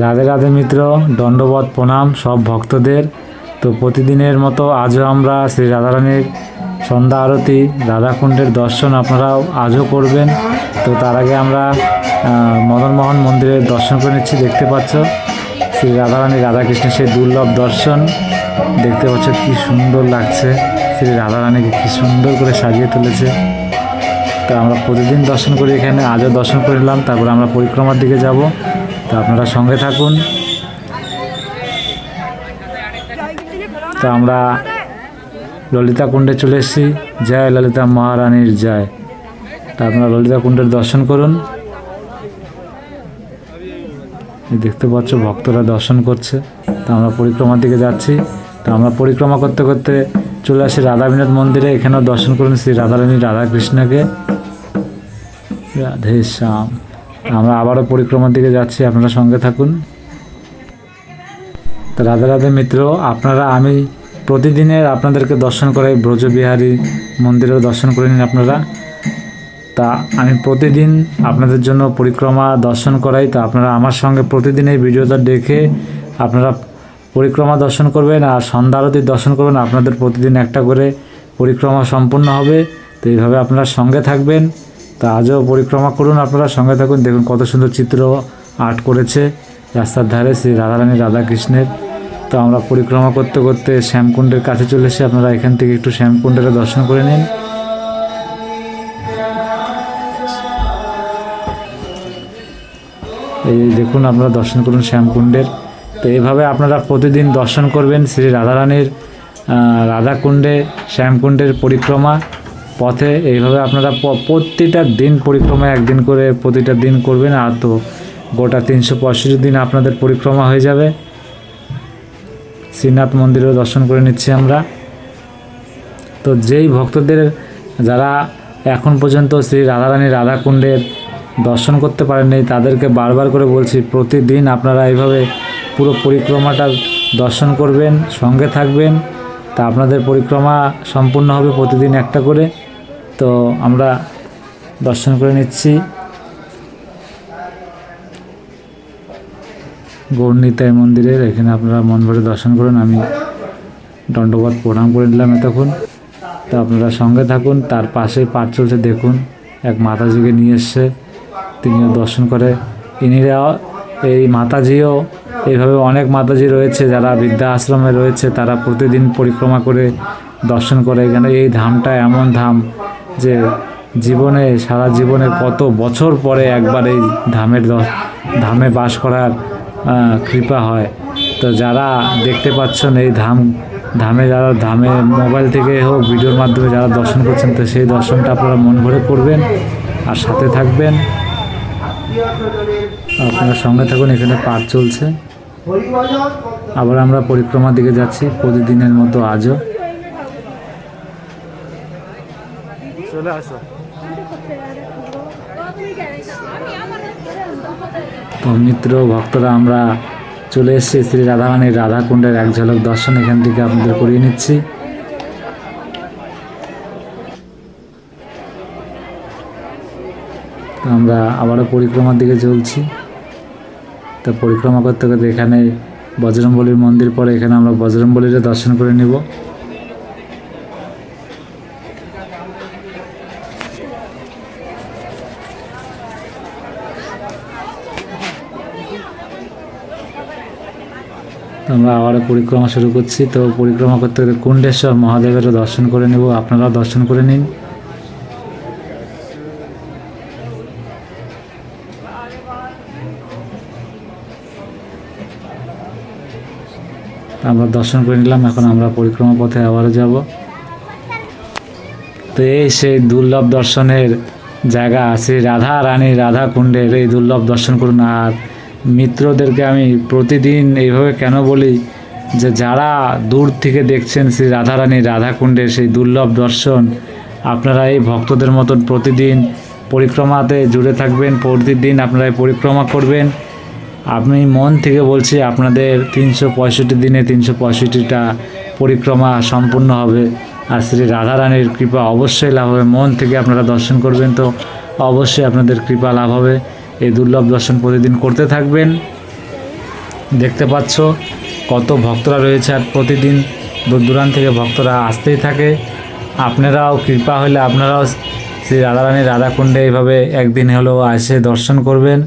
রাধে রাধে মিত্র দণ্ডবধ প্রণাম সব ভক্তদের। তো প্রতিদিনের মতো আজও আমরা শ্রী রাধারানীর সন্ধ্যা আরতি, রাধাকুণ্ডের দর্শন আপনারাও আজও করবেন। তো তার আগে আমরা মদনমোহন মন্দিরের দর্শন করে নিচ্ছি, দেখতে পাচ্ছ। শ্রী রাধারানী রাধাকৃষ্ণের সেই দুর্লভ দর্শন। দেখতে পাচ্ছ কি সুন্দর লাগছে। শ্রী রাধারানীকে কি সুন্দর করে সাজিয়ে তুলেছে। তো আমরা প্রতিদিন দর্শন করি এখানে, আজও দর্শন করে নিলাম। তারপর আমরা পরিক্রমার দিকে যাব। তো আপনারা সঙ্গে থাকুন। তো আমরা ললিতা কুণ্ডে চলে এসেছি। জয় ললিতা মহারানীর জয়। তা আপনারা ললিতা কুণ্ডের দর্শন করুন। দেখতে পাচ্ছ, ভক্তরা দর্শন করছে। তো আমরা পরিক্রমার দিকে যাচ্ছি। তো আমরা পরিক্রমা করতে করতে চলে আসি রাধা বিনোদ মন্দিরে। এখানেও দর্শন করুন শ্রী রাধারানী রাধাকৃষ্ণকে। রাধে শ্যাম। আমরা আবারও পরিক্রমার দিকে যাচ্ছি, আপনারা সঙ্গে থাকুন। তো রাধে রাধে মিত্র, আপনারা আমি প্রতিদিনের আপনাদেরকে দর্শন করাই, ব্রজবিহারী মন্দিরেও দর্শন করে নিন আপনারা। তা আমি প্রতিদিন আপনাদের জন্য পরিক্রমা দর্শন করাই, তা আপনারা আমার সঙ্গে প্রতিদিন এই ভিডিওটা দেখে আপনারা পরিক্রমা দর্শন করবেন আর সন্ধ্যা আরতির দর্শন করবেন, আপনাদের প্রতিদিন একটা করে পরিক্রমা সম্পূর্ণ হবে। তো এইভাবে আপনারা সঙ্গে থাকবেন। তা আজও পরিক্রমা করুন আপনারা, সঙ্গে থাকুন, দেখুন কত সুন্দর চিত্র আর্ট করেছে। রাস্তার ধারে শ্রী রাধারানী রাধাকৃষ্ণের। তো আমরা পরিক্রমা করতে করতে শ্যামকুণ্ডের কাছে চলে এসে আপনারা এখান থেকে একটু শ্যামকুণ্ডের দর্শন করে নিন। এই দেখুন আপনারা দর্শন করুন শ্যামকুণ্ডের। তো এইভাবে আপনারা প্রতিদিন দর্শন করবেন শ্রী রাধারানীর রাধাকুণ্ডে, শ্যামকুণ্ডের পরিক্রমা। পথে এইভাবে আপনারা প্রতিটা দিন পরিক্রমা একদিন করে প্রতিটা দিন করবেন, আর তো গোটা তিনশো পঁয়ষট্টি দিন আপনাদের পরিক্রমা হয়ে যাবে। শ্রীনাথ মন্দিরেও দর্শন করে নিচ্ছি আমরা। তো যেই ভক্তদের যারা এখন পর্যন্ত শ্রী রাধারানী রাধাকুণ্ডের দর্শন করতে পারেননি, তাদেরকে বারবার করে বলছি, প্রতিদিন আপনারা এইভাবে পুরো পরিক্রমাটা দর্শন করবেন, সঙ্গে থাকবেন। তা আপনাদের পরিক্রমা সম্পূর্ণ হবে প্রতিদিন একটা করে। তো আমরা দর্শন করে নিচ্ছি। গৌরনীতাই মন্দিরের, এখানে আপনারা মন ভরে দর্শন করুন। আমি দণ্ডবাদ প্রণাম করে নিলাম এতক্ষণ। তো আপনারা সঙ্গে থাকুন, তার পাশে পাঠ চলছে, দেখুন। এক মাতাজিকে নিয়ে এসছে, তিনিও দর্শন করে। ইনিরা এই মাতাজিও এইভাবে অনেক মাতাজি রয়েছে যারা বৃদ্ধা আশ্রমে রয়েছে, তারা প্রতিদিন পরিক্রমা করে দর্শন করে। এখানে এই ধামটা এমন ধাম যে জীবনে, সারা জীবনে কত বছর পরে একবার এই ধামের ধামে বাস করার কৃপা হয়। তো যারা দেখতে পাচ্ছেন এই ধাম, ধামে যারা, ধামে মোবাইল থেকে হোক, ভিডিওর মাধ্যমে যারা দর্শন করছেন, তো সেই দর্শনটা আপনারা মন ভরে করবেন আর সাথে থাকবেন। আপনারা সঙ্গে থাকুন, এখানে পাঠ চলছে। আবার আমরা পরিক্রমার দিকে যাচ্ছি প্রতিদিনের মতো আজও। চলে আসো। তো মিত্র ভক্তরা আমরা চলে এসেছি শ্রী রাধারানীর রাধাকুণ্ডের এক ঝলক দর্শন। এখান থেকে আপনাদের করিয়ে নিচ্ছি। আমরা আবারও পরিক্রমার দিকে চলছি। তো পরিক্রমা করতে করতে এখানে বজরংবলীর মন্দির পরে এখানে আমরা বজরংবলীর দর্শন করে নিব। আমরা আবার পরিক্রমা শুরু করছি। তো পরিক্রমা করতে করতে কুণ্ডেশ্বর মহাদেবেরও দর্শন করে নেব। আপনারাও দর্শন করে নিন। আমরা দর্শন করে নিলাম, এখন আমরা পরিক্রমা পথে আবারও যাব। তো এই সেই দুর্লভ দর্শনের জায়গা শ্রী রাধা রানী রাধা কুণ্ডের এই দুর্লভ দর্শন করুন। আর মিত্রদেরকে আমি প্রতিদিন এইভাবে কেন বলি যে, যারা দূর থেকে দেখছেন শ্রী রাধা রানী রাধা কুণ্ডের সেই দুর্লভ দর্শন, আপনারা এই ভক্তদের মতন প্রতিদিন পরিক্রমাতে জুড়ে থাকবেন, প্রতিদিন আপনারা পরিক্রমা করবেন। আমি মন থেকে বলছি আপনাদের তিনশো পঁয়ষট্টি দিনে তিনশো পঁয়ষট্টিটা পরিক্রমা সম্পূর্ণ হবে আর শ্রী রাধারানীর কৃপা অবশ্যই লাভ হবে। মন থেকে আপনারা দর্শন করবেন তো, অবশ্যই আপনাদের কৃপা লাভ হবে। এই দুর্লভ দর্শন প্রতিদিন করতে থাকবেন। দেখতে পাচ্ছ কত ভক্তরা রয়েছে আর প্রতিদিন দূর দূরান্ত থেকে ভক্তরা আসতেই থাকে। আপনারাও কৃপা হলে আপনারাও শ্রী রাধারানী রাধাকুণ্ডে এইভাবে একদিন হলেও এসে দর্শন করবেন।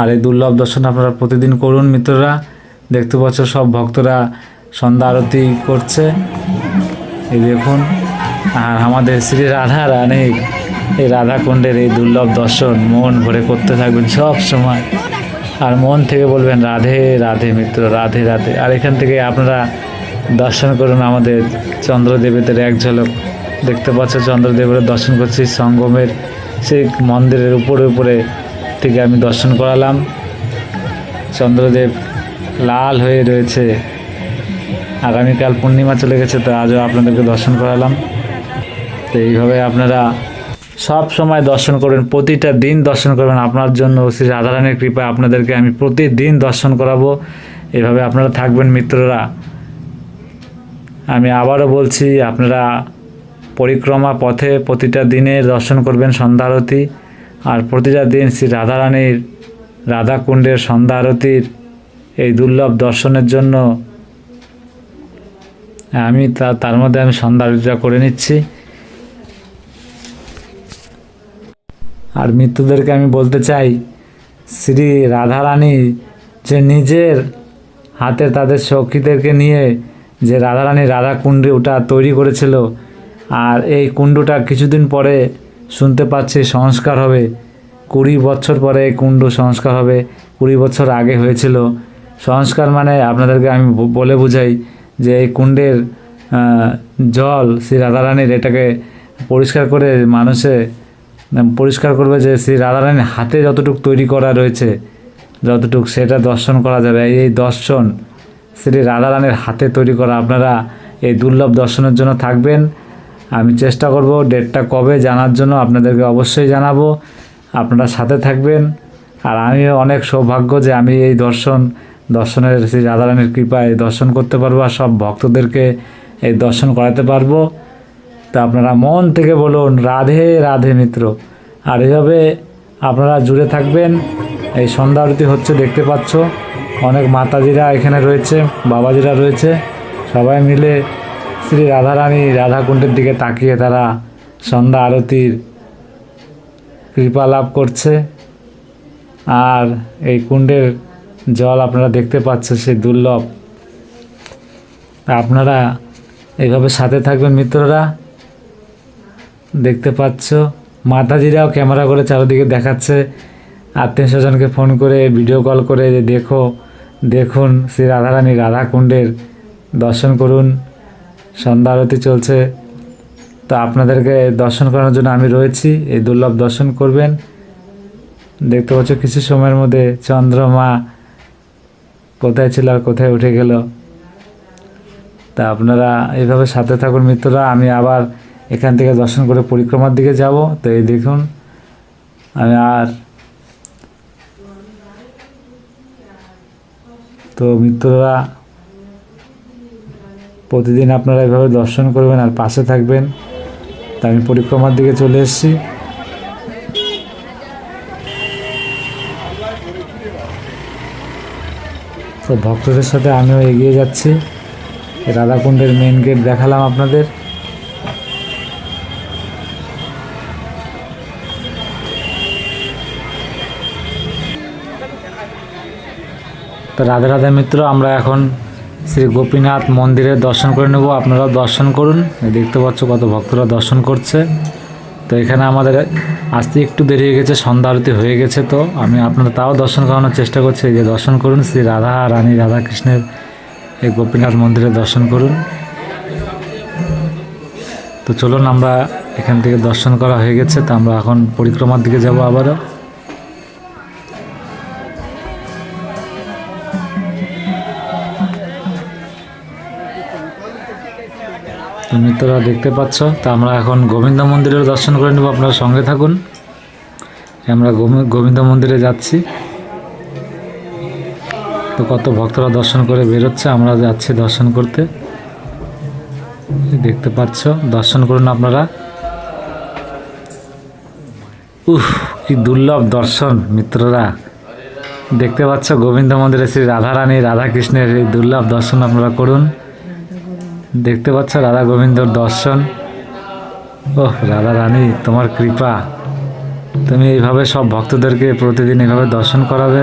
আর এই দুর্লভ দর্শন আপনারা প্রতিদিন করুন মিত্ররা। দেখতে পাচ্ছ সব ভক্তরা সন্ধ্যা আরতি করছে। এই দেখুন, আর আমাদের শ্রী রাধা রানীর এই রাধাকুণ্ডের এই দুর্লভ দর্শন, মন ভরে করতে থাকবেন সব সময়। আর মন থেকে বলবেন, রাধে রাধে মিত্র, রাধে রাধে। আর এখান থেকে আপনারা দর্শন করুন আমাদের চন্দ্রদেবেদের এক ঝলক। দেখতে পাচ্ছ, চন্দ্রদেবের দর্শন করছি সঙ্গমের, সেই মন্দিরের উপরে উপরে থেকে আমি দর্শন করালাম। চন্দ্রদেব লাল হয়ে রয়েছে। আগামীকাল পূর্ণিমা চলে গেছে, তো আজও আপনাদেরকে দর্শন করালাম। তো এইভাবে আপনারা সব সময় দর্শন করবেন, প্রতিটা দিন দর্শন করবেন। আপনার জন্য শ্রী রাধারানীর কৃপায় আপনাদেরকে আমি প্রতিদিন দর্শন করাবো। এভাবে আপনারা থাকবেন মিত্ররা। আমি আবারও বলছি, আপনারা পরিক্রমা পথে প্রতিটা দিনে দর্শন করবেন, সন্ধ্যা আরতি। আর প্রতিটা দিন শ্রী রাধারানীর রাধাকুণ্ডের সন্ধ্যা আরতির এই দুর্লভ দর্শনের জন্য আমি তা তার মধ্যে আমি সন্ধ্যা আরতিটা করে নিচ্ছি। আর মৃত্যুদেরকে আমি বলতে চাই, শ্রী রাধারানী যে নিজের হাতে তাদের সখীদেরকে নিয়ে যে রাধারানী রাধা ওটা তৈরি করেছিল, আর এই কুণ্ডটা কিছুদিন পরে শুনতে পাচ্ছি সংস্কার হবে। কুড়ি বছর পরে কুণ্ড সংস্কার হবে। কুড়ি বছর আগে হয়েছিল। সংস্কার মানে আপনাদেরকে আমি বলে বুঝাই যে এই কুণ্ডের জল শ্রী রাধারানীর এটাকে পরিষ্কার করে মানুষে পরিষ্কার করবে যে শ্রী রাধারানীর হাতে যতটুকু তৈরি করা রয়েছে, যতটুকু সেটা দর্শন করা যাবে। এই দর্শন শ্রী রাধারানীর হাতে তৈরি করা, আপনারা এই দুর্লভ দর্শনের জন্য থাকবেন। আমি চেষ্টা করব ডেটটা কবে জানার জন্য আপনাদেরকে অবশ্যই জানাব। আপনারা সাথে থাকবেন। আর আমিও অনেক সৌভাগ্য যে আমি এই দর্শন, দর্শনের শ্রী রাধারানীর কৃপায় দর্শন করতে পারব আর সব ভক্তদেরকে এই দর্শন করাতে পারব। তা আপনারা মন থেকে বলুন, রাধে রাধে মিত্র। আর এভাবে আপনারা জুড়ে থাকবেন। এই সন্ধ্যা আরতি হচ্ছে দেখতে পাচ্ছ। অনেক মাতাজিরা এখানে রয়েছে, বাবাজিরা রয়েছে। সবাই মিলে শ্রী রাধারানী রাধাকুণ্ডের দিকে তাকিয়ে তারা সন্ধ্যা আরতির কৃপা লাভ করছে। আর এই কুণ্ডের জল আপনারা দেখতে পাচ্ছেন, সেই দুর্লভ। আপনারা এইভাবে সাথে থাকবেন মিত্ররা। দেখতে পাচ্ছ, মাতাজিরাও ক্যামেরা করে চারিদিকে দেখাচ্ছে। আত্মীয় স্বজনকে ফোন করে, ভিডিও কল করে যে দেখো, দেখুন শ্রী রাধারানী রাধাকুণ্ডের দর্শন করুন। সন্ধ্যা আরতি চলছে। তো আপনাদেরকে দর্শন করানোর জন্য আমি রয়েছি। এই দুর্লভ দর্শন করবেন। দেখতে পাচ্ছ কিছু সময়ের মধ্যে চন্দ্রমা কোথায় ছিল আর কোথায় উঠে গেল। তা আপনারা এভাবে সাথে থাকুন মিত্ররা। আমি আবার এখান থেকে দর্শন করে পরিক্রমার দিকে যাব। তো এই দেখুন, আমি আর তো মিত্ররা প্রতিদিন আপনারা এভাবে দর্শন করবেন আর পাশে থাকবেন। তা আমি পরিক্রমার দিকে চলে এসেছি। তো ভক্তদের সাথে আমিও এগিয়ে যাচ্ছি। রাধাকুণ্ডের মেন গেট দেখালাম আপনাদের। তো রাধা রাধা মিত্র, আমরা এখন শ্রী গোপীনাথ মন্দিরের দর্শন করে নেব। আপনারাও দর্শন করুন। দেখতে পাচ্ছ কত ভক্তরা দর্শন করছে। তো এখানে আমাদের আসতে একটু দেরি হয়ে গেছে, সন্ধ্যা আরতি হয়ে গেছে তো। আমি আপনারা তাও দর্শন করানোর চেষ্টা করছি। যে দর্শন করুন, শ্রী রাধা রানী রাধা কৃষ্ণের এই গোপীনাথ মন্দিরে দর্শন করুন। তো চলুন, আমরা এখান থেকে দর্শন করা হয়ে গেছে। তো আমরা এখন পরিক্রমার দিকে যাব আবারও। মিত্ররা দেখতে পাচ্ছ, তো আমরা এখন গোবিন্দ মন্দিরের দর্শন করে নেব, আপনারা সঙ্গে থাকুন। আমরা গোবিন্দ মন্দিরে যাচ্ছি। তো কত ভক্তরা দর্শন করে বেরোচ্ছে, আমরা যাচ্ছি দর্শন করতে। দেখতে পাচ্ছ, দর্শন করুন আপনারা। উফ, কি দুর্লভ দর্শন, মিত্ররা। দেখতে পাচ্ছ, গোবিন্দ মন্দিরে শ্রী রাধারানী, রাধাকৃষ্ণের এই দুর্লভ দর্শন আপনারা করুন। দেখতে পাচ্ছ রাধা গোবিন্দর দর্শন? ওহ, রাধা রানী, তোমার কৃপা। তুমি এইভাবে সব ভক্তদেরকে প্রতিদিন এভাবে দর্শন করাবে?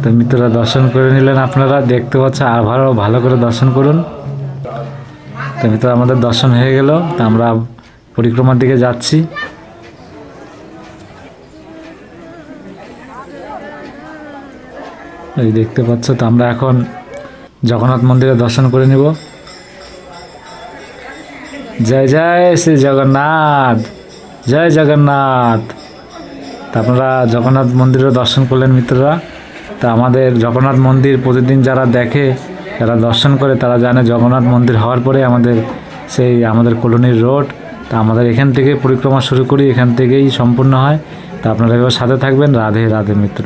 তো মিত্ররা দর্শন করে নিলেন আপনারা। দেখতে পাচ্ছ আর ভালো ভালো করে দর্শন করুন। তো মিত্র আমাদের দর্শন হয়ে গেল, তো আমরা পরিক্রমার দিকে যাচ্ছি। এই দেখতে পাচ্ছ, তো আমরা এখন জগন্নাথ মন্দিরে দর্শন করে নিব। জয় জয় শ্রী জগন্নাথ, জয় জগন্নাথ। তা আপনারা জগন্নাথ মন্দিরে দর্শন করলেন মিত্ররা। তা আমাদের জগন্নাথ মন্দির প্রতিদিন যারা দেখে, যারা দর্শন করে, তারা জানে জগন্নাথ মন্দির হওয়ার পরে আমাদের সেই, আমাদের কলোনির রোড। তা আমাদের এখান থেকে পরিক্রমা শুরু করি, এখান থেকেই সম্পূর্ণ হয়। তা আপনারা এবার সাথে থাকবেন। রাধে রাধে মিত্র।